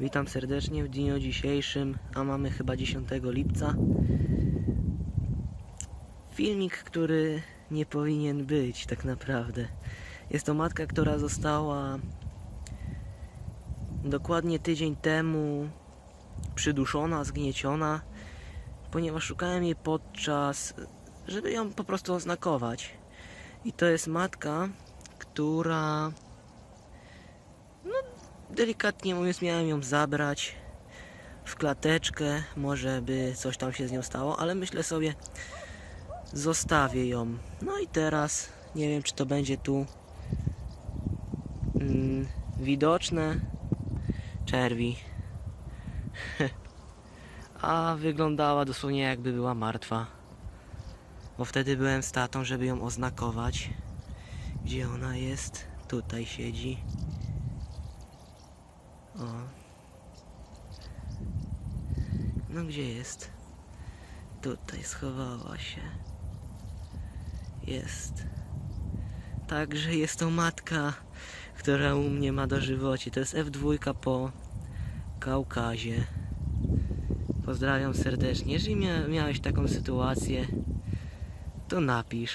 Witam serdecznie w dniu dzisiejszym, a mamy chyba 10 lipca. Filmik, który nie powinien być tak naprawdę. Jest to matka, która została dokładnie tydzień temu przyduszona, zgnieciona, ponieważ szukałem jej podczas, żeby ją po prostu oznakować. I to jest matka, która delikatnie mówiąc miałem ją zabrać w klateczkę, może by coś tam się z nią stało, ale myślę sobie zostawię ją. No i teraz nie wiem czy to będzie tu mm, widoczne czerwi. A wyglądała dosłownie jakby była martwa. Bo wtedy byłem z tatą, żeby ją oznakować. Gdzie ona jest? Tutaj siedzi. No gdzie jest? Tutaj schowała się. Jest. Także jest to matka, która u mnie ma dożywocie. To jest F2 po Kaukazie. Pozdrawiam serdecznie. Jeżeli mia miałeś taką sytuację, to napisz.